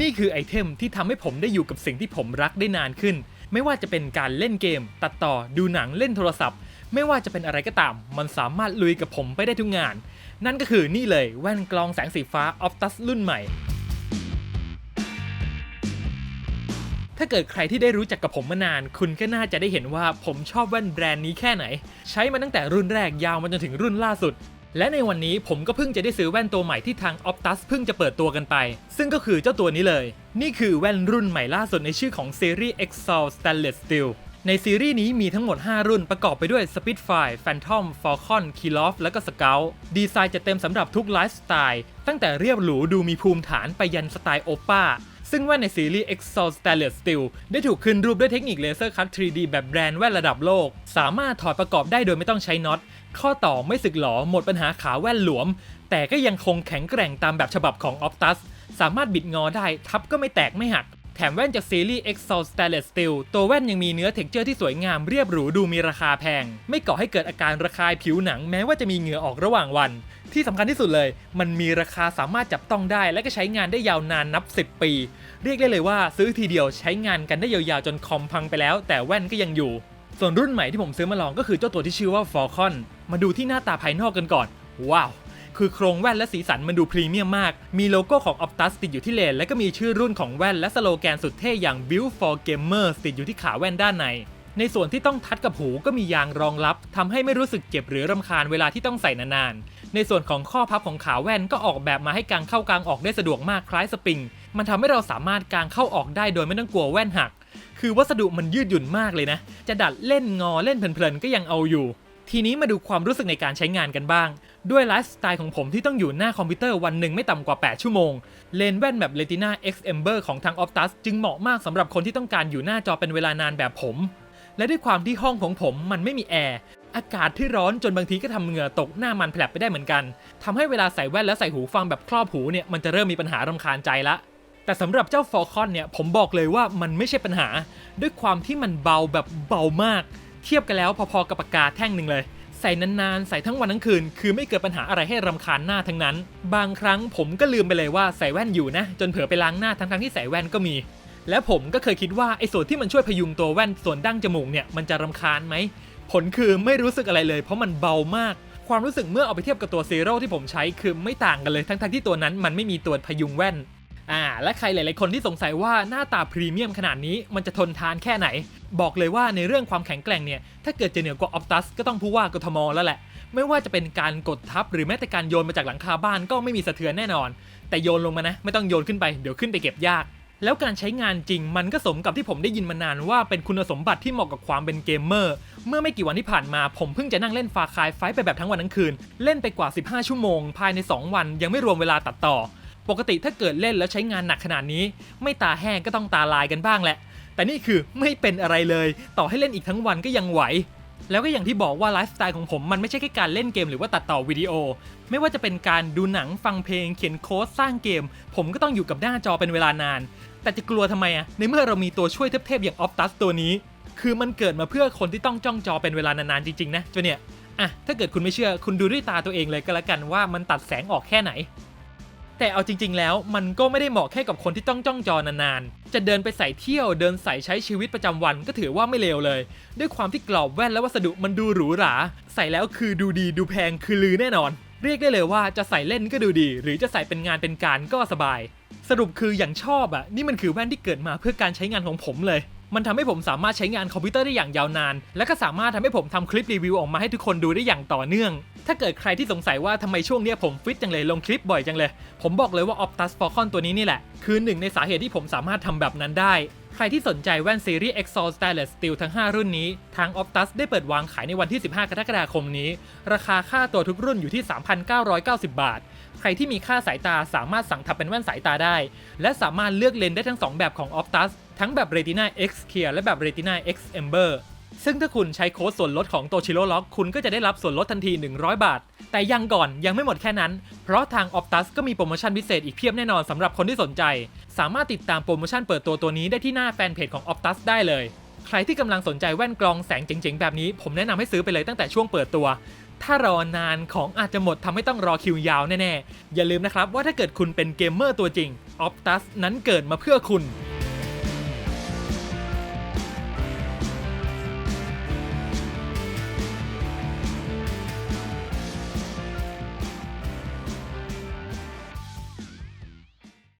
นี่คือไอเทมที่ทำให้ผมได้อยู่กับสิ่งที่ผมรักได้นานขึ้น ไม่ว่าจะเป็นการเล่นเกม ตัดต่อดูหนังเล่นโทรศัพท์ ไม่ว่าจะเป็นอะไรก็ตาม มันสามารถลุยกับผมไปได้ทุกงาน นั่นก็คือนี่เลยแว่นกรองแสงสีฟ้า Optus รุ่นใหม่ ถ้าเกิดใครที่ได้รู้จักกับผมมานาน คุณก็น่าจะได้เห็นว่าผมชอบแว่นแบรนด์นี้แค่ไหน ใช้มาตั้งแต่รุ่นแรกยาวมาจนถึงรุ่นล่าสุด และในวันนี้ผมก็เพิ่งจะได้ซื้อแว่นตัวใหม่ที่ทาง Optus เพิ่งจะเปิดตัวกันไป ซึ่งก็คือเจ้าตัวนี้เลย นี่คือแว่นรุ่นใหม่ล่าสุดในชื่อของซีรีส์ Exalt Stainless Steel ในซีรีส์นี้มีทั้งหมด 5 รุ่นประกอบไปด้วย Spitfire, Phantom, Falcon, k i l o f และก็ Scout ดีไซน์จะเต็มสำหรับทุกไลฟ์สไตล์ ตั้งแต่เรียบหรูดูมีภูมิฐานไปยันสไตล์โอป้า ซึ่งแว่นในซีรีส์ Exol Stainless Steel ได้ถูกขึ้นรูปด้วยเทคนิคเลเซอร์คัต 3D แบบแบรนด์แว่นระดับโลก สามารถถอดประกอบได้โดยไม่ต้องใช้น็อต ข้อต่อไม่สึกหลอหมดปัญหาขาแว่นหลวม แต่ก็ยังคงแข็งแกร่งตามแบบฉบับของ Optus สามารถบิดงอได้ทับก็ไม่แตกไม่หัก แถมแว่นจากซีรีส์ Exalt Stainless Steel ตัวแว่นยังมีเนื้อเท็กเจอร์ที่สวยงามเรียบหรูดูมีราคาแพง ไม่ก่อให้เกิดอาการระคายผิวหนังแม้ว่าจะมีเหงื่อออกระหว่างวัน ที่สำคัญที่สุดเลย มันมีราคาสามารถจับต้องได้ และก็ใช้งานได้ยาวนานนับ 10 ปี เรียกได้เลยว่าซื้อทีเดียวใช้งานกันได้ยาวๆจนคอมพังไปแล้ว แต่แว่นก็ยังอยู่ ส่วนรุ่นใหม่ที่ผมซื้อมาลองก็คือเจ้าตัวที่ชื่อว่า Falcon มาดูที่หน้าตาภายนอกกันก่อน ว้าว คือโครงแว่นและสีสันมันดูพรีเมียมมาก มีโลโก้ของ Optus ติดอยู่ที่เลน และก็มีชื่อรุ่นของแว่นและสโลแกนสุดเท่อย่าง Build for Gamers ติดอยู่ที่ขาแว่นด้านใน ในส่วนที่ต้องทัดกับหูก็มียางรองรับทำให้ไม่รู้สึกเจ็บหรือรำคาญเวลาที่ต้องใส่นานๆ ในส่วนของข้อพับของขาแว่นก็ออกแบบมาให้กางเข้ากางออกได้สะดวกมากคล้ายสปริง มันทำให้เราสามารถกางเข้าออกได้โดยไม่ต้องกลัวแว่นหัก คือวัสดุมันยืดหยุ่นมากเลยนะ จะดัดเล่นงอเล่นเพลินๆก็ยังเอาอยู่ ทีนี้มาดูความรู้สึกในการใช้งานกันบ้าง ด้วยไลฟ์สไตล์ของผมที่ต้องอยู่หน้าคอมพิวเตอร์วันหนึ่งไม่ต่ำกว่า 8 ชั่วโมง เลนส์แว่นแบบ Retina X Amber ของทาง Optus จึงเหมาะมากสำหรับคนที่ต้องการอยู่หน้าจอเป็นเวลานานแบบผม และด้วยความที่ห้องของผมมันไม่มีแอร์อากาศที่ร้อนจนบางทีก็ทำเหงื่อตกหน้ามันแผลบไปได้เหมือนกันทำให้เวลาใส่แว่นและใส่หูฟังแบบครอบหูเนี่ยมันจะเริ่มมีปัญหารำคาญใจละแต่สำหรับเจ้า Falcon เนี่ยผมบอกเลยว่ามันไม่ใช่ปัญหา ด้วยความที่มันเบาแบบเบามาก เทียบกันแล้วพอๆกับปากกาแท่งหนึ่งเลย ใส่นานๆ ใส่ทั้งวันทั้งคืน คือไม่เกิดปัญหาอะไรให้รำคาญหน้าทั้งนั้น บางครั้งผมก็ลืมไปเลยว่าใส่แว่นอยู่นะ จนเผลอไปล้างหน้าทั้งๆที่ใส่แว่นก็มี และผมก็เคยคิดว่าไอ้ส่วนที่มันช่วยพยุงตัวแว่นส่วนดั้งจมูกเนี่ยมันจะรำคาญไหมผลคือไม่รู้สึกอะไรเลย เพราะมันเบามากความรู้สึกเมื่อเอาไปเทียบกับตัวซีโร่ที่ผมใช้คือไม่ต่างกันเลยทั้งๆที่ตัวนั้นมันไม่มีตัวพยุงแว่น อ่าและใครหลาย ๆ คนที่สงสัยว่าหน้าตาพรีเมียมขนาดนี้มันจะทนทานแค่ไหน บอกเลยว่าในเรื่องความแข็งแกร่งเนี่ย ถ้าเกิดจะเหนือกว่า Optus ก็ต้องผู้ว่ากทมแล้วแหละ ไม่ว่าจะเป็นการกดทับหรือแม้แต่การโยนมาจากหลังคาบ้านก็ไม่มีสะเทือนแน่นอน แต่โยนลงมานะ ไม่ต้องโยนขึ้นไปเดี๋ยวขึ้นไปเก็บยาก แล้วการใช้งานจริงมันก็สมกับที่ผมได้ยินมานานว่าเป็นคุณสมบัติที่เหมาะกับความเป็นเกมเมอร์เมื่อไม่กี่วันที่ผ่านมาผมเพิ่งจะนั่งเล่นฟาคายไฟไปแบบทั้งวันทั้งคืน เล่นไปกว่า 15 ชั่วโมง ภายใน 2 วันยังไม่รวมเวลาตัดต่อ ปกติถ้าเกิดเล่นแล้วใช้งานหนักขนาดนี้ ไม่ตาแห้งก็ต้องตาลายกันบ้างแหละ แต่นี่คือไม่เป็นอะไรเลย ต่อให้เล่นอีกทั้งวันก็ยังไหว แล้วก็อย่างที่บอกว่าไลฟ์สไตล์ของผมมันไม่ใช่แค่การเล่นเกมหรือว่าตัดต่อวิดีโอ ไม่ว่าจะเป็นการดูหนังฟังเพลงเขียนโค้ดสร้างเกม ผมก็ต้องอยู่กับหน้าจอเป็นเวลานาน แต่จะกลัวทำไมอะในเมื่อเรามีตัวช่วยเทพๆอย่าง Optus ตัวนี้ คือมันเกิดมาเพื่อคนที่ต้องจ้องจอเป็นเวลานานๆจริงๆนะตัวเนี่ยอะถ้าเกิดคุณไม่เชื่อคุณดูด้วยตาตัวเองเลยก็แล้วกันว่ามันตัดแสงออกแค่ไหน แต่เอาจริง ๆ แล้วมันก็ไม่ได้เหมาะแค่กับคนที่ต้องจ้องจอนานๆ จะเดินไปใส่เที่ยวเดินใส่ใช้ชีวิตประจำวันก็ถือว่าไม่เลวเลย ด้วยความที่กรอบแว่นและวัสดุมันดูหรูหรา ใส่แล้วคือดูดีดูแพงคือลือแน่นอน เรียกได้เลยว่าจะใส่เล่นก็ดูดี หรือจะใส่เป็นงานเป็นการก็สบาย สรุปคืออย่างชอบอะนี่มันคือแว่นที่เกิดมาเพื่อการใช้งานของผมเลย มันทำให้ผมสามารถใช้งานคอมพิวเตอร์ได้อย่างยาวนาน และก็สามารถทำให้ผมทำคลิปรีวิวออกมาให้ทุกคนดูได้อย่างต่อเนื่อง ถ้าเกิดใครที่สงสัยว่าทำไมช่วงเนี้ยผมฟิตจังเลยลงคลิปบ่อยจังเลย ผมบอกเลยว่า Optus Falcon ตัวนี้นี่แหละ คือหนึ่งในสาเหตุที่ผมสามารถทำแบบนั้นได้ใครที่สนใจแว่นซีรีส์ Exalt Stainless Steel ทั้ง 5 รุ่นนี้ ทาง Optus ได้เปิดวางขายในวันที่ 15 กรกฎาคมนี้ ราคาค่าตัวทุกรุ่นอยู่ที่ 3,990 บาท ใครที่มีค่าสายตาสามารถสั่งทำเป็นแว่นสายตาได้ และสามารถเลือกเลนส์ได้ทั้ง 2 แบบของ Optus ทั้งแบบ Retina X Clear และแบบ Retina X Amber ซึ่งถ้าคุณใช้โค้ดส่วนลดของ Toshiro Lock คุณก็จะได้รับส่วนลดทันที 100 บาท แต่ยังก่อนยังไม่หมดแค่นั้น เพราะทาง Optus ก็มีโปรโมชั่นพิเศษอีกเพียบแน่นอนสำหรับคนที่สนใจ สามารถติดตามโปรโมชั่นเปิดตัวตัวนี้ได้ที่หน้าแฟนเพจของ Optus ได้เลย ใครที่กำลังสนใจแว่นกรองแสงเจ๋งๆ แบบนี้ ผมแนะนำให้ซื้อไปเลยตั้งแต่ช่วงเปิดตัว ถ้ารอนานของอาจจะหมดทำให้ต้องรอคิวยาวแน่ๆ อย่าลืมนะครับว่าถ้าเกิดคุณเป็นเกมเมอร์ตัวจริง Optus นั้นเกิดมาเพื่อคุณ